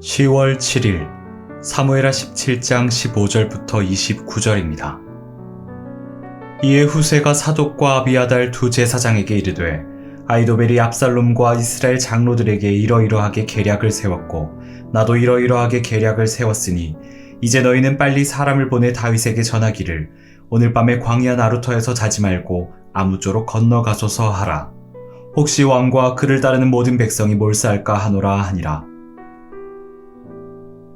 10월 7일 사무엘하 17장 15절부터 29절입니다. 이에 후세가 사독과 아비아달 두 제사장에게 이르되 아이도벨이 압살롬과 이스라엘 장로들에게 이러이러하게 계략을 세웠고 나도 이러이러하게 계략을 세웠으니 이제 너희는 빨리 사람을 보내 다윗에게 전하기를 오늘 밤에 광야 나루터에서 자지 말고 아무쪼록 건너가소서 하라. 혹시 왕과 그를 따르는 모든 백성이 몰사할까 하노라 하니라.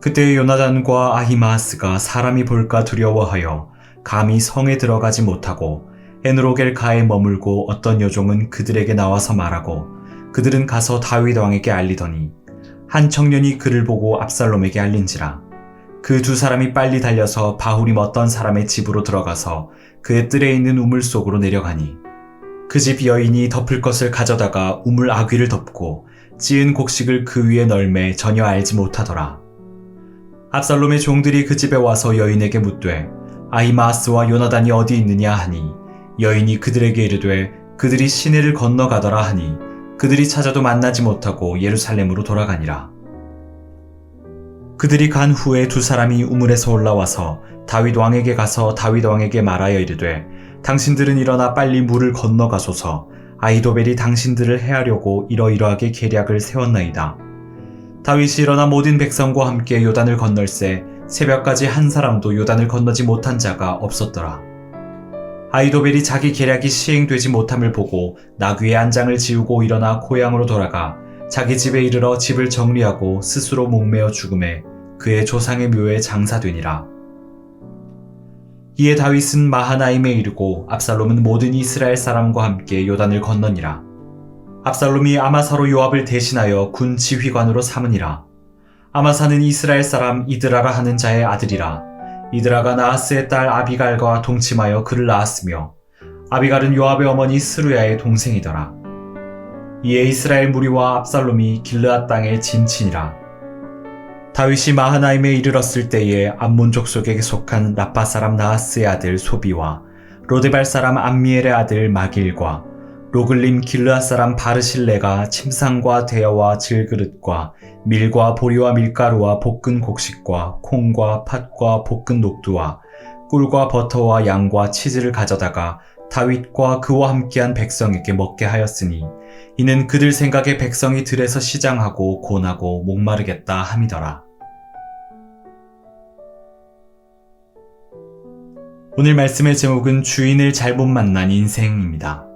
그때 요나단과 아히마아스가 사람이 볼까 두려워하여 감히 성에 들어가지 못하고 에누로겔가에 머물고 어떤 여종은 그들에게 나와서 말하고 그들은 가서 다윗 왕에게 알리더니 한 청년이 그를 보고 압살롬에게 알린지라 그 두 사람이 빨리 달려서 바후림 어떤 사람의 집으로 들어가서 그의 뜰에 있는 우물 속으로 내려가니 그 집 여인이 덮을 것을 가져다가 우물 아귀를 덮고 찌은 곡식을 그 위에 널매 전혀 알지 못하더라. 압살롬의 종들이 그 집에 와서 여인에게 묻되 아히마아스와 요나단이 어디 있느냐 하니 여인이 그들에게 이르되 그들이 시내를 건너가더라 하니 그들이 찾아도 만나지 못하고 예루살렘으로 돌아가니라. 그들이 간 후에 두 사람이 우물에서 올라와서 다윗 왕에게 가서 다윗 왕에게 말하여 이르되 당신들은 일어나 빨리 물을 건너가소서 아이도벨이 당신들을 해하려고 이러이러하게 계략을 세웠나이다. 다윗이 일어나 모든 백성과 함께 요단을 건널새 새벽까지 한 사람도 요단을 건너지 못한 자가 없었더라. 아이도벨이 자기 계략이 시행되지 못함을 보고 나귀의 안장을 지우고 일어나 고향으로 돌아가 자기 집에 이르러 집을 정리하고 스스로 목매어 죽음에 그의 조상의 묘에 장사되니라. 이에 다윗은 마하나임에 이르고 압살롬은 모든 이스라엘 사람과 함께 요단을 건너니라. 압살롬이 아마사로 요압을 대신하여 군 지휘관으로 삼으니라. 아마사는 이스라엘 사람 이드라라 하는 자의 아들이라. 이드라가 나하스의 딸 아비갈과 동침하여 그를 낳았으며 아비갈은 요압의 어머니 스루야의 동생이더라. 이에 이스라엘 무리와 압살롬이 길르앗 땅에 진친이라. 다윗이 마하나임에 이르렀을 때에 암몬 족 속에게 속한 라파 사람 나하스의 아들 소비와 로데발 사람 암미엘의 아들 마길과 로글림 길르앗 사람 바르실레가 침상과 대여와 질그릇과 밀과 보리와 밀가루와 볶은 곡식과 콩과 팥과 볶은 녹두와 꿀과 버터와 양과 치즈를 가져다가 다윗과 그와 함께한 백성에게 먹게 하였으니 이는 그들 생각에 백성이 들에서 시장하고 곤하고 목마르겠다 함이더라. 오늘 말씀의 제목은 주인을 잘못 만난 인생입니다.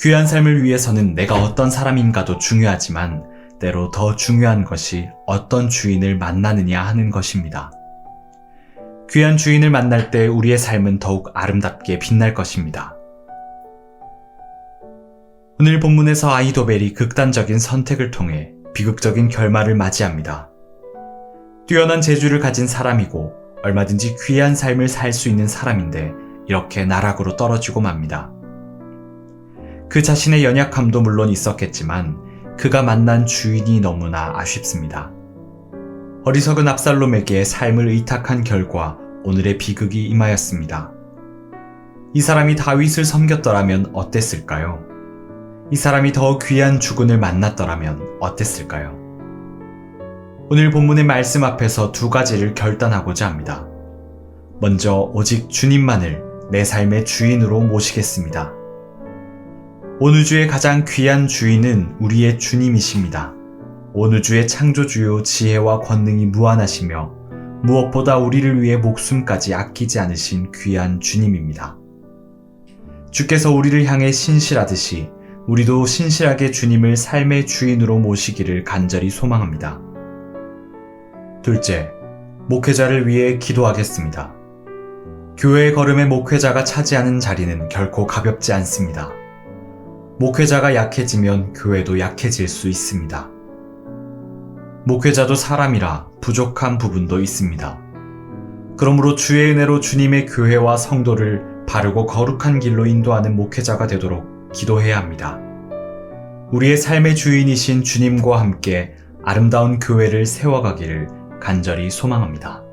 귀한 삶을 위해서는 내가 어떤 사람인가도 중요하지만 때로 더 중요한 것이 어떤 주인을 만나느냐 하는 것입니다. 귀한 주인을 만날 때 우리의 삶은 더욱 아름답게 빛날 것입니다. 오늘 본문에서 아이도벨이 극단적인 선택을 통해 비극적인 결말을 맞이합니다. 뛰어난 재주를 가진 사람이고 얼마든지 귀한 삶을 살 수 있는 사람인데 이렇게 나락으로 떨어지고 맙니다. 그 자신의 연약함도 물론 있었겠지만 그가 만난 주인이 너무나 아쉽습니다. 어리석은 압살롬에게 삶을 의탁한 결과 오늘의 비극이 임하였습니다. 이 사람이 다윗을 섬겼더라면 어땠을까요? 이 사람이 더 귀한 주군을 만났더라면 어땠을까요? 오늘 본문의 말씀 앞에서 두 가지를 결단하고자 합니다. 먼저 오직 주님만을 내 삶의 주인으로 모시겠습니다. 온 우주의 가장 귀한 주인은 우리의 주님이십니다. 온 우주의 창조주요 지혜와 권능이 무한하시며 무엇보다 우리를 위해 목숨까지 아끼지 않으신 귀한 주님입니다. 주께서 우리를 향해 신실하듯이 우리도 신실하게 주님을 삶의 주인으로 모시기를 간절히 소망합니다. 둘째, 목회자를 위해 기도하겠습니다. 교회의 걸음의 목회자가 차지하는 자리는 결코 가볍지 않습니다. 목회자가 약해지면 교회도 약해질 수 있습니다. 목회자도 사람이라 부족한 부분도 있습니다. 그러므로 주의 은혜로 주님의 교회와 성도를 바르고 거룩한 길로 인도하는 목회자가 되도록 기도해야 합니다. 우리의 삶의 주인이신 주님과 함께 아름다운 교회를 세워가기를 간절히 소망합니다.